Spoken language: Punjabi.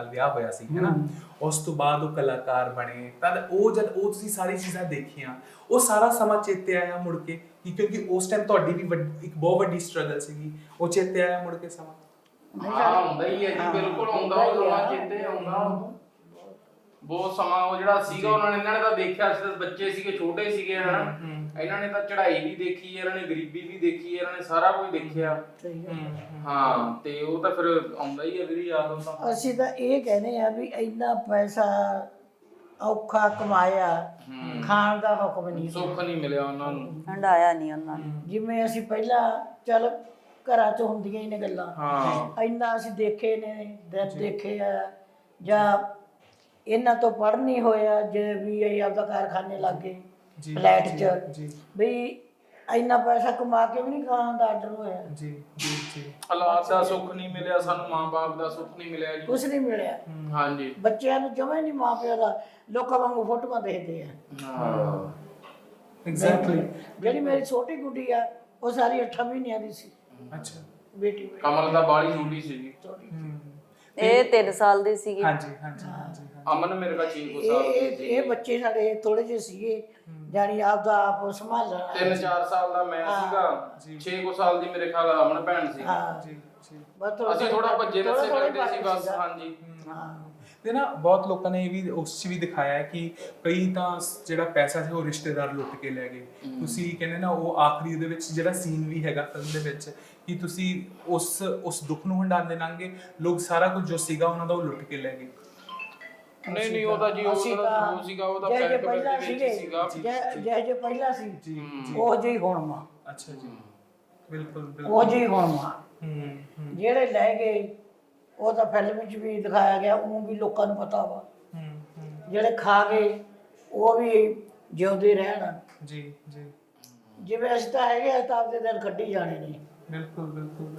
ਨਾਲ ਵਿਆਹ ਹੋਇਆ ਸੀ ਹੈਨਾ ਉਸ ਤੋਂ ਬਾਅਦ ਉਹ ਕਲਾਕਾਰ ਬਣੇ। ਤਦ ਉਹ ਜਦ ਉਹ ਤੁਸੀਂ ਸਾਰੀ ਚੀਜ਼ਾਂ ਦੇਖੀਆਂ ਉਹ ਸਾਰਾ ਸਮਾਂ ਚੇਤੇ ਆਇਆ ਮੁੜ ਕੇ? ਕਿ ਕਿਉਂਕਿ ਉਸ ਟਾਈਮ ਤੁਹਾਡੀ ਵੀ ਇੱਕ ਬਹੁਤ ਵੱਡੀ ਸਟਰਗਲ ਸੀਗੀ। ਉਹ ਚੇਤੇ ਆਇਆ ਮੁੜ ਕੇ ਸਮਾਂ? ਹਾਂ ਹੁੰਦਾ ਹੀ ਹੈ ਜੀ ਬਿਲਕੁਲ ਆਉਂਦਾ ਉਹ ਚੇਤੇ ਆਉਂਦਾ। ਉਹ। ਬਹੁਤ ਸਮਾਂ ਉਹ ਜਿਹੜਾ ਸੀਗਾ ਉਹਨਾਂ ਨੇ ਇਹਨਾਂ ਨੇ ਤਾਂ ਦੇਖਿਆ ਸੀ ਤਾਂ ਬੱਚੇ ਸੀਗੇ ਛੋਟੇ ਸੀਗੇ ਹਨਾ? ਇਹਨਾਂ ਨੇ ਤਾਂ ਚੜ੍ਹਾਈ ਵੀ ਦੇਖੀ ਇਹਨਾਂ ਨੇ ਗਰੀਬੀ ਵੀ ਦੇਖੀ ਇਹਨਾਂ ਨੇ ਸਾਰਾ ਕੁਝ ਦੇਖਿਆ। ਹਾਂ ਤੇ ਉਹ ਤਾਂ ਫਿਰ ਆਉਂਦਾ ਹੀ ਹੈ ਵੀਰ ਯਾਦ ਤਾਂ ਅਸੀਂ ਤਾਂ ਇਹ ਕਹਿੰਦੇ ਆ ਵੀ ਇੰਨਾ ਪੈਸਾ ਔਖਾ ਕਮਾਇਆ ਖਾਣ ਦਾ ਹੁਕਮ ਨਹੀਂ ਸੁੱਖ ਨਹੀਂ ਮਿਲਿਆ ਉਹਨਾਂ ਨੂੰ। ਹੰਡਾਇਆ ਨਹੀਂ ਉਹਨਾਂ ਨੇ। ਜਿਵੇਂ ਅਸੀਂ ਪਹਿਲਾਂ ਚੱਲ ਘਰਾਂ 'ਚ ਹੁੰਦੀਆਂ ਹੀ ਨੇ ਗੱਲਾਂ। ਹਾਂ। ਇੰਨਾ ਅਸੀਂ ਦੇਖੇ ਨੇ ਦੇਖੇ ਆ ਜਾਂ ਇਹਨਾਂ ਤੋਂ ਪੜ੍ਹ ਨਹੀਂ ਹੋਇਆ ਜੇ ਵੀ ਇਹ ਆਪਦਾ ਕਾਰਖਾਨੇ ਲੱਗੇ ਜੀ, ਫਲੈਟ 'ਚ। ਜੀ। ਵੀ ਇੰਨਾ ਪੈਸਾ ਕਮਾ ਕੇ ਵੀ ਨਹੀਂ ਖਾਣ ਦਾ ਆਰਡਰ ਹੋਇਆ। ਜੀ ਜੀ ਜੀ। ਹਾਲਾਤ ਦਾ ਸੁੱਖ ਨਹੀਂ ਮਿਲਿਆ ਸਾਨੂੰ ਮਾਂ-ਬਾਪ ਦਾ ਸੁੱਖ ਨਹੀਂ ਮਿਲਿਆ ਜੀ। ਕੁਝ ਨਹੀਂ ਮਿਲਿਆ। ਹਾਂਜੀ। ਬੱਚਿਆਂ ਨੂੰ ਜਮੇ ਨਹੀਂ ਮਾਂ ਪਿਓ ਦਾ ਲੋਕਾਂ ਵਾਂਗੂ ਫੋਟੋਆਂ ਦੇਖਦੇ ਆ। ਹਾਂ। ਐਗਜ਼ੈਕਟਲੀ ਜਿਹੜੀ ਮੇਰੀ ਛੋਟੀ ਗੁੱਡੀ ਆ ਉਹ ਸਾਰੀ 8 ਮਹੀਨਿਆਂ ਦੀ ਸੀ। ਅੱਛਾ। ਬੇਟੀ ਮੇਰੀ। ਕਮਲ ਦਾ ਬਾਲੀ ਛੋਟੀ ਸੀ ਜੀ ਹਮ, ਇਹ 3 ਸਾਲ ਦੀ ਸੀਗੀ। ਹਾਂਜੀ ਹਾਂਜੀ ਹਾਂਜੀ। ਅਮਨ ਮੇਰੇ ਦਾ 6 ਇਹ ਸਾਲ ਦੀ ਇਹ ਸੀ। ਇਹ ਬੱਚੇ ਸਾਡੇ ਥੋੜੇ ਜਿਹੇ ਸੀਗੇ ਜਾਨੀ ਆਪਦਾ ਆਪ ਸੰਭਾਲਣਾ 3-4 ਸਾਲ ਦਾ ਮੈਂ ਸੀਗਾ 6 ਸਾਲ ਦੀ ਮੇਰੇ ਖਿਆਲ ਅਮਨ ਭੈਣ ਸੀ। ਹਾਂ। ਜੀ ਜੀ। ਬਸ ਥੋੜ੍ਹਾ ਅਸੀਂ ਥੋੜਾ ਭੱਜੇ ਥੋੜ੍ਹਾ ਨਸੇ ਥੋੜ੍ਹਾ ਫਿਰਦੇ ਸੀ ਬਸ ਸੀਗਾ। ਹਾਂਜੀ। ਹਾਂ। ਤੇ ਨਾ ਬਹੁਤ ਲੋਕਾਂ ਨੇ ਇਹ ਵੀ ਉਸ 'ਚ ਵੀ ਦਿਖਾਇਆ ਹੈ ਕਿ ਕਈ ਤਾਂ ਸ- ਜਿਹੜਾ ਪੈਸਾ ਸੀ ਉਹ ਰਿਸ਼ਤੇਦਾਰ ਲੁੱਟ ਕੇ ਲੈ ਗਏ। ਤੁਸੀਂ ਕਹਿੰਦੇ ਨਾ ਉਹ ਆਖਰੀ ਉਹਦੇ ਵਿੱਚ ਜਿਹੜਾ ਸੀਨ ਵੀ ਹੈਗਾ ਫਿਲਮ ਦੇ ਵਿੱਚ ਕਿ ਤੁਸੀਂ ਉਸ ਉਸ ਦੁੱਖ ਨੂੰ ਹੰਡਾਉਂਦੇ ਲੰਘੇ ਲੋਕ ਸਾਰਾ ਕੁਝ ਜੋ ਸੀਗਾ ਉਹਨਾਂ ਦਾ ਉਹ ਲੁੱਟ ਕੇ ਲੈ ਗਏ। ਨਹੀਂ ਨਹੀਂ ਉਹਦਾ ਜੀ ਅਸੀਂ ਤਾਂ ਜੋ ਸੀਗਾ ਉਹਦਾ ਜਿਹੇ ਪਹਿਲਾਂ ਵਿੱਚ ਸੀਗੇ ਜਿਹੇ ਜਿਹੇ ਜਿਹੇ ਪਹਿਲਾਂ ਸੀ। ਜੀ ਉਹ ਜਿਹੀ ਹੁਣ ਮਾਂ। ਅੱਛਾ ਜੀ। ਬਿਲਕੁਲ ਬਿਲਕੁਲ। ਉਹ ਜਿਹੀ ਹੁਣ ਮਾਂ। ਹੂੰ ਹੂੰ। ਜਿਹੜੇ ਲੈ ਗਏ ਉਹ ਤਾਂ ਫਿਲਮ ਵਿੱਚ ਵੀ ਦਿਖਾਇਆ ਗਿਆ ਉਹ ਵੀ ਲੋਕਾਂ ਨੂੰ ਪਤਾ ਵਾ। ਹੂੰ ਹੂੰ। ਜਿਹੜੇ ਖਾ ਗਏ ਉਹ ਵੀ ਜਿਉਂਦੇ ਰਹਿਣ। ਜੀ ਜੀ। ਜਿਵੇਂ ਅਸੀਂ ਤਾਂ ਹੈਗੇ ਆ ਤਾਂ ਆਪਦੇ ਦਿਨ ਕੱਢੀ ਜਾਣੇ ਨੇ। ਬਿਲਕੁਲ ਬਿਲਕੁਲ ਬਿਲਕੁਲ।